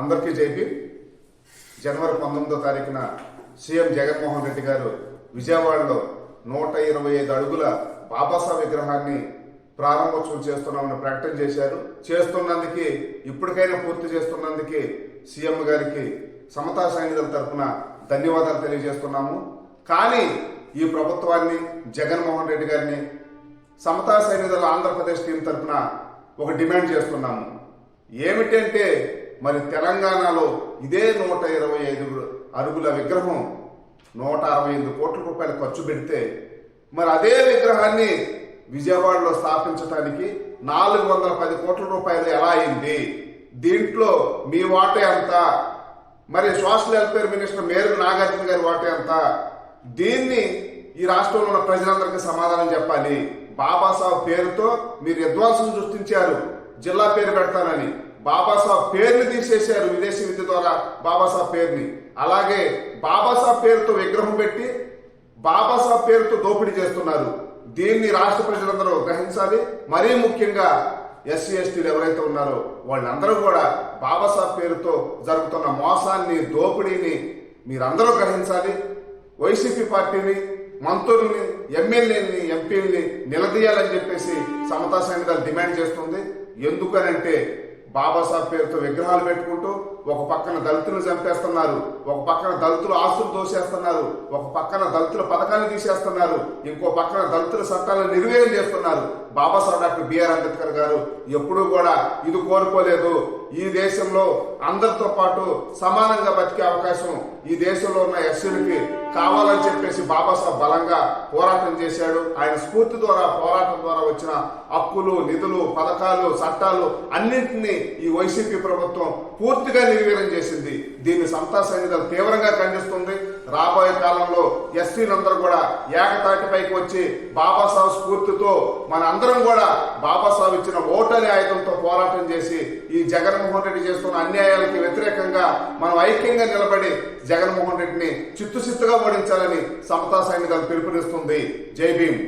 అందరికీ జైపీ జనవరి పంతొమ్మిదో తారీఖున సీఎం జగన్మోహన్ రెడ్డి గారు విజయవాడలో నూట ఇరవై ఐదు అడుగుల బాబాసాహెబ్ విగ్రహాన్ని ప్రారంభోత్సవం చేస్తున్నామని ప్రకటన చేశారు. చేస్తున్నందుకు ఇప్పటికైనా పూర్తి చేస్తున్నందుకు సీఎం గారికి సమతా సైనికుల తరఫున ధన్యవాదాలు తెలియజేస్తున్నాము. కానీ ఈ ప్రభుత్వాన్ని జగన్మోహన్ రెడ్డి గారిని సమతా సైనికుల ఆంధ్రప్రదేశ్ టీం తరఫున ఒక డిమాండ్ చేస్తున్నాము. ఏమిటంటే మరి తెలంగాణలో ఇదే నూట ఇరవై ఐదు అరుగుల విగ్రహం నూట అరవై ఐదు కోట్ల రూపాయలు ఖర్చు పెడితే మరి అదే విగ్రహాన్ని విజయవాడలో స్థాపించడానికి నాలుగు వందల పది కోట్ల రూపాయలు ఎలా అయింది? దీంట్లో మీ వాటే ఎంత మరి social welfare minister Meru Nagarjuna garu what a ఎంత దీన్ని ఈ రాష్ట్రంలో ఉన్న ప్రజలందరికీ సమాధానం చెప్పాలి. బాబాసాహెబ్ పేరుతో మీరు విధ్వంసం సృష్టించారు. జిల్లా పేరు పెడతానని. బాబాసాహెబ్ పేరుని తీసేశారు విదేశీ విద్య ద్వారా బాబాసాహెబ్ పేరుని. అలాగే బాబాసాహెబ్ పేరుతో విగ్రహం పెట్టి బాబాసాహెబ్ పేరుతో దోపిడీ చేస్తున్నారు. దీన్ని రాష్ట్ర ప్రజలందరూ గ్రహించాలి. మరీ ముఖ్యంగా ఎస్సీ ఎస్టీలు ఎవరైతే ఉన్నారో వాళ్ళందరూ కూడా బాబాసాహెబ్ పేరుతో జరుగుతున్న మోసాన్ని దోపిడీని మీరందరూ గ్రహించాలి. వైసీపీ పార్టీని మంత్రుల్ని ఎమ్మెల్యేని ఎంపీల్ని నిలదీయాలని చెప్పేసి సమతా సంఘాలు డిమాండ్ చేస్తుంది. ఎందుకనంటే బాబాసాహెబ్ పేరుతో విగ్రహాలు పెట్టుకుంటూ ఒక పక్కన దళితులు చంపేస్తున్నారు ఒక పక్కన దళితులు ఆస్తులు దోసేస్తున్నారు ఒక పక్కన దళితుల పథకాన్ని తీసేస్తున్నారు ఇంకో పక్కన దళితుల చట్టాలను నిర్వీర్యం చేస్తున్నారు. బాబాసాహెబ్ డాక్టర్ బిఆర్ అంబేద్కర్ గారు ఎప్పుడూ కూడా ఇది కోరుకోలేదు. ఈ దేశంలో అందరితో పాటు సమానంగా బతికే అవకాశం ఈ దేశంలో ఉన్న ఎస్సీలకి కావాలని చెప్పేసి బాబాసాహెబ్ బలంగా పోరాటం చేశాడు. ఆయన స్ఫూర్తి ద్వారా పోరాటం ద్వారా వచ్చిన హక్కులు నిధులు పథకాలు చట్టాలు అన్నింటినీ ఈ వైసీపీ ప్రభుత్వం పూర్తిగా నిర్వీర్యం చేసింది. దీన్ని సంతా సైనికులు తీవ్రంగా ఖండిస్తుంది. రాబోయే కాలంలో ఎస్సీలందరూ కూడా ఏకతాటిపైకి వచ్చి బాబాసాహు స్ఫూర్తితో మన అందరం కూడా బాబాసాహు ఇచ్చిన ఓటరి ఆయుధంతో పోరాటం చేసి ఈ జగన్మోహన్ రెడ్డి చేస్తున్న అన్యాయాలకి వ్యతిరేకంగా మనం ఐక్యంగా నిలబడి జగన్మోహన్ రెడ్డిని చిత్తుచిత్తుగా ఓడించాలని సమతా సైనికాలు పిలుపునిస్తుంది. జై భీమ్.